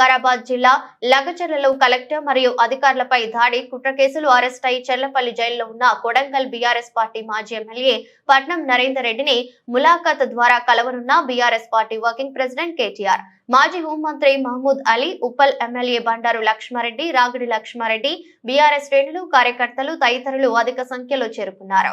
వికారాబాద్ జిల్లా లగచర్లలో కలెక్టర్ మరియు అధికారులపై దాడి కుట్ర కేసులు అరెస్ట్ అయి చెర్లపల్లి జైల్లో ఉన్న కొడంగల్ బీఆర్ఎస్ పార్టీ మాజీ ఎమ్మెల్యే పట్నం నరేందర్ రెడ్డిని ములాఖత్ ద్వారా కలవనున్న BRS party working president KTR. మాజీ హోంమంత్రి మహమూద్ అలీ ఉప్పల్ ఎమ్మెల్యే బండారు లక్ష్మారెడ్డి రాగిడి లక్ష్మారెడ్డి బీఆర్ఎస్ శ్రేణులు కార్యకర్తలు తదితరులు అధిక సంఖ్యలో చేరుకున్నారు.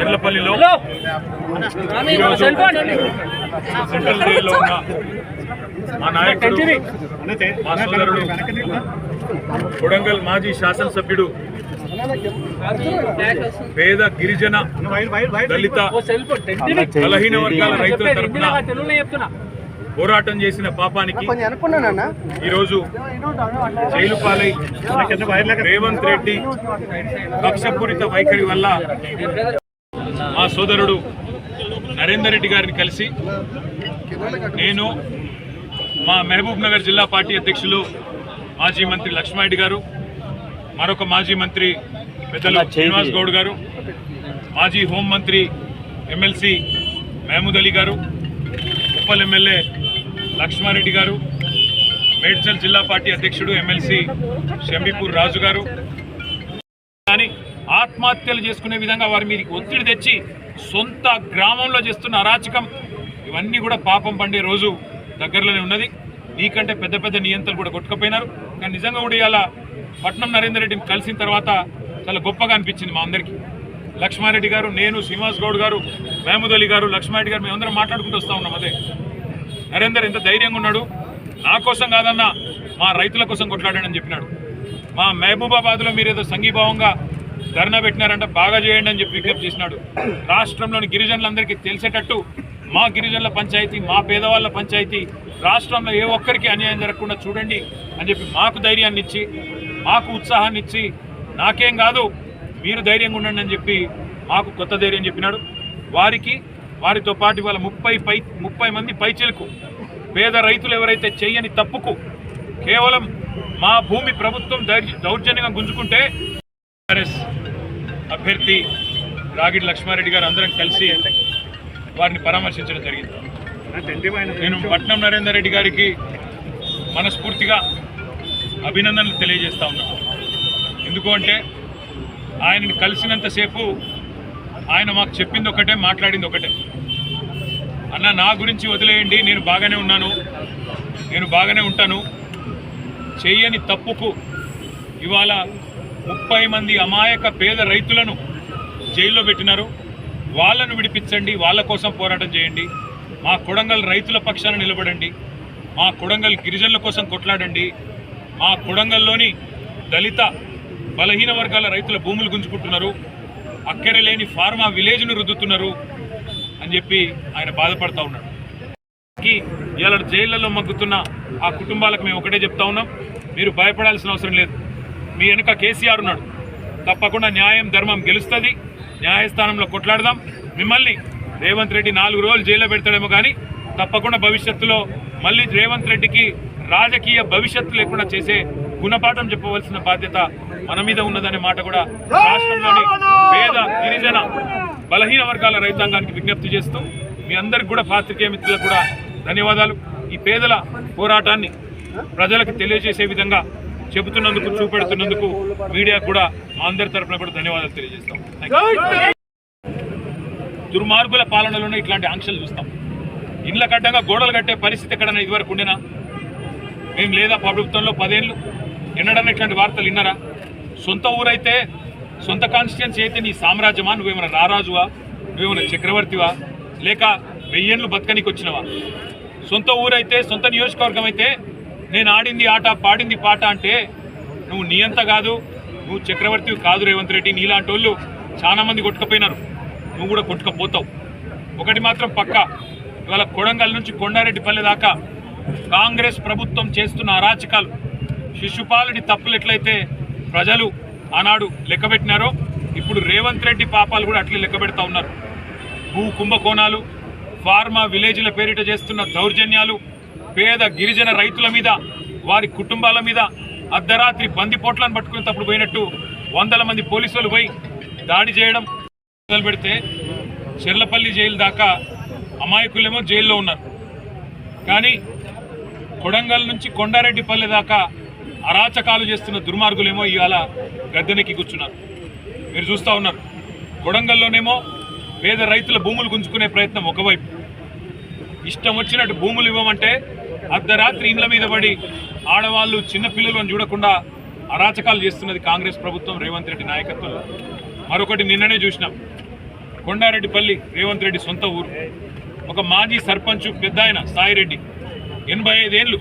చెర్లపల్లిలో ఈరోజు సెంట్రల్ జైల్లో ఉన్న మా నాయకుడు మా సోదరుడు కొడంగల్ మాజీ శాసనసభ్యుడు పేద గిరిజన దళిత బలహీన వర్గాల రైతుల తరఫున పోరాటం చేసిన పాపానికి ఈరోజు జైలు పాలై రేవంత్ రెడ్డి కక్షపూరిత వైఖరి వల్ల మా సోదరుడు నరేందర్ రెడ్డి గారిని కలిసి నేను మా మహబూబ్ నగర్ జిల్లా పార్టీ అధ్యక్షులు మాజీ మంత్రి లక్ష్మారెడ్డి గారు మరొక మాజీ మంత్రి పెద్దలు శ్రీనివాస్ గౌడ్ గారు మాజీ హోంమంత్రి ఎమ్మెల్సీ మహమూద్ అలీ గారు ఉప్పల్ ఎమ్మెల్యే లక్ష్మారెడ్డి గారు మేడ్చల్ జిల్లా పార్టీ అధ్యక్షుడు ఎమ్మెల్సీ షంబీపూర్ రాజు గారు. కానీ ఆత్మహత్యలు చేసుకునే విధంగా వారి మీదకి ఒత్తిడి తెచ్చి సొంత గ్రామంలో చేస్తున్న అరాచకం ఇవన్నీ కూడా పాపం పండే రోజు దగ్గరలోనే ఉన్నది. నీకంటే పెద్ద పెద్ద నియంత్రలు కూడా కొట్టుకుపోయినారు. కానీ నిజంగా కూడా ఇవాళ పట్నం నరేందర్ రెడ్డిని కలిసిన తర్వాత చాలా గొప్పగా అనిపించింది మా అందరికీ. లక్ష్మారెడ్డి గారు నేను శ్రీనివాస్ గౌడ్ గారు మహమూద్ అలీ గారు లక్ష్మారెడ్డి గారు మేమందరం మాట్లాడుకుంటూ వస్తూ ఉన్నాం అదే. నరేందర్ ఎంత ధైర్యంగా ఉన్నాడు. నా కోసం కాదన్నా మా రైతుల కోసం కొట్లాడాడని చెప్పినాడు. మా మహబూబాబాద్లో మీరేదో సంఘీభావంగా ధర్నా పెట్టినారంటే బాగా చేయండి అని చెప్పి విజ్ఞప్తి చేసినాడు. రాష్ట్రంలోని గిరిజనులందరికీ తెలిసేటట్టు మా గిరిజనుల పంచాయతీ మా పేదవాళ్ళ పంచాయతీ రాష్ట్రంలో ఏ ఒక్కరికి అన్యాయం జరగకుండా చూడండి అని చెప్పి మాకు ధైర్యాన్ని ఇచ్చి మాకు ఉత్సాహాన్ని ఇచ్చి నాకేం కాదు మీరు ధైర్యంగా ఉండండి అని చెప్పి మాకు కొత్త ధైర్యం చెప్పినాడు. వారికి వారితో పాటు వాళ్ళ ముప్పై పై ముప్పై మంది పైచిలకు పేద రైతులు ఎవరైతే చెయ్యని తప్పుకు కేవలం మా భూమి ప్రభుత్వం దౌర్జన్యంగా గుంజుకుంటే అభ్యర్థి రాగిడి లక్ష్మారెడ్డి గారు అందరం కలిసి వారిని పరామర్శించడం జరిగింది. నేను పట్నం నరేందర్ రెడ్డి గారికి మనస్ఫూర్తిగా అభినందనలు తెలియజేస్తా ఉన్నాను ఎందుకు అంటే ఆయనని కలిసినంతసేపు ఆయన మాకు చెప్పింది ఒకటే మాట్లాడింది ఒకటే. అన్న నా గురించి వదిలేయండి నేను బాగానే ఉన్నాను నేను బాగానే ఉంటాను. చెయ్యని తప్పుకు ఇవాళ ముప్పై మంది అమాయక పేద రైతులను జైల్లో పెట్టినారు. వాళ్ళను విడిపించండి వాళ్ళ కోసం పోరాటం చేయండి. మా కొడంగల్ రైతుల పక్షాన నిలబడండి. మా కొడంగల్ గిరిజనుల కోసం కొట్లాడండి. మా కొడంగల్లోని దళిత బలహీన వర్గాల రైతుల భూములు గుంజుకుంటున్నారు. అక్కర లేని ఫార్మా విలేజ్ను రుద్దుతున్నారు అని చెప్పి ఆయన బాధపడతా ఉన్నాడు. కి ఇవాళ జైళ్ళలో మగ్గుతున్న ఆ కుటుంబాలకు మేము ఒకటే చెప్తా ఉన్నాం. మీరు భయపడాల్సిన అవసరం లేదు. మీ వెనుక కేసీఆర్ ఉన్నాడు. తప్పకుండా న్యాయం ధర్మం గెలుస్తుంది. న్యాయస్థానంలో కొట్లాడదాం. మిమ్మల్ని రేవంత్ రెడ్డి నాలుగు రోజులు జైల్లో పెడతాడేమో కానీ తప్పకుండా భవిష్యత్తులో మళ్ళీ రేవంత్ రెడ్డికి రాజకీయ భవిష్యత్తు లేకుండా చేసే గుణపాఠం చెప్పవలసిన బాధ్యత మన మీద ఉన్నదనే మాట కూడా రాష్ట్రంలోని పేద గిరిజన బలహీన వర్గాల రైతాంగానికి విజ్ఞప్తి చేస్తూ మీ అందరికి కూడా పాత్రికేయ మిత్రులకు కూడా ధన్యవాదాలు. ఈ పేదల పోరాటాన్ని ప్రజలకు తెలియజేసే విధంగా చెబుతున్నందుకు చూపెడుతున్నందుకు మీడియా కూడా మా అందరి తరఫున కూడా ధన్యవాదాలు తెలియజేస్తాం. దుర్మార్గుల పాలనలోనే ఇట్లాంటి ఆంక్షలు చూస్తాం. ఇండ్ల కట్టంగా గోడలు కట్టే పరిస్థితి ఎక్కడన్నా ఇదివరకు ఉండేనా? మేము లేదా ప్రభుత్వంలో పదేళ్ళు? ఎన్నడన్నా ఇట్లాంటి వార్తలు విన్నారా? సొంత ఊరైతే సొంత కాన్స్టిట్యున్సీ అయితే నీ సామ్రాజ్యమా? నువ్వేమైనా రారాజువా? నువ్వేమైనా చక్రవర్తివా? లేక వెయ్యేళ్ళు బతకనికి వచ్చినవా సొంత ఊరైతే సొంత నియోజకవర్గం అయితే నేను ఆడింది ఆట పాడింది పాట అంటే నువ్వు నీ అంత కాదు నువ్వు చక్రవర్తి కాదు రేవంత్ రెడ్డి నీలాంటి వాళ్ళు చాలా మంది కొట్టుకపోయినారు. నువ్వు కూడా కొట్టుకపోతావు. ఒకటి మాత్రం పక్క ఇవాళ కొడంగల్ నుంచి కొండారెడ్డిపల్లి దాకా కాంగ్రెస్ ప్రభుత్వం చేస్తున్న అరాచకాలు. శిశుపాలుడి తప్పులు ఎట్లయితే ప్రజలు ఆనాడు లెక్కబెట్టినారో ఇప్పుడు రేవంత్ రెడ్డి పాపాలు కూడా అట్లే లెక్కబెడతా ఉన్నారు. భూ కుంభకోణాలు ఫార్మా విలేజ్ల పేరిట చేస్తున్న దౌర్జన్యాలు పేద గిరిజన రైతుల మీద వారి కుటుంబాల మీద అర్ధరాత్రి బందిపోట్లను పట్టుకుని తప్పుడు పోయినట్టు వందల మంది పోలీసులు పోయి దాడి చేయడం మొదలు పెడితే చెర్లపల్లి జైలు దాకా అమాయకులేమో జైల్లో ఉన్నారు. కానీ కొడంగల్ నుంచి కొండారెడ్డిపల్లి దాకా అరాచకాలు చేస్తున్న దుర్మార్గులేమో ఇవాళ గద్దెనెక్కి కూర్చున్నారు. మీరు చూస్తూ ఉన్నారు. కొడంగల్లోనేమో పేద రైతుల భూములు గుంజుకునే ప్రయత్నం ఒకవైపు ఇష్టం వచ్చినట్టు భూములు ఇవ్వమంటే అర్ధరాత్రి ఇండ్ల మీద పడి ఆడవాళ్ళు చిన్నపిల్లలను చూడకుండా అరాచకాలు చేస్తున్నది కాంగ్రెస్ ప్రభుత్వం రేవంత్ రెడ్డి నాయకత్వంలో. మరొకటి నిన్ననే చూసినాం. కొండారెడ్డిపల్లి రేవంత్ రెడ్డి సొంత ఊరు. ఒక మాజీ సర్పంచ్ పెద్ద ఆయన సాయిరెడ్డి ఎనభై ఐదేళ్ళు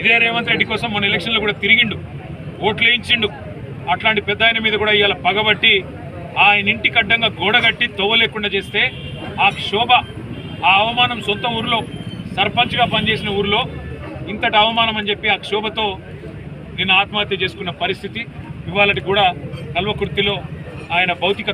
ఇదే రేవంత్ రెడ్డి కోసం మన ఎలక్షన్లో కూడా తిరిగిండు. ఓట్లు వేయించిండు. అట్లాంటి పెద్ద ఆయన మీద కూడా ఇవాళ పగబట్టి ఆయన ఇంటికి అడ్డంగా గోడ కట్టి తవ్వలేకుండా చేస్తే ఆ క్షోభ ఆ అవమానం సొంత ఊరిలో సర్పంచ్గా పనిచేసిన ఊరిలో ఇంతటి అవమానం అని చెప్పి ఆ క్షోభతో నిన్న ఆత్మహత్య చేసుకున్న పరిస్థితి ఇవాళటి కూడా కల్వకుర్తిలో ఆయన భౌతిక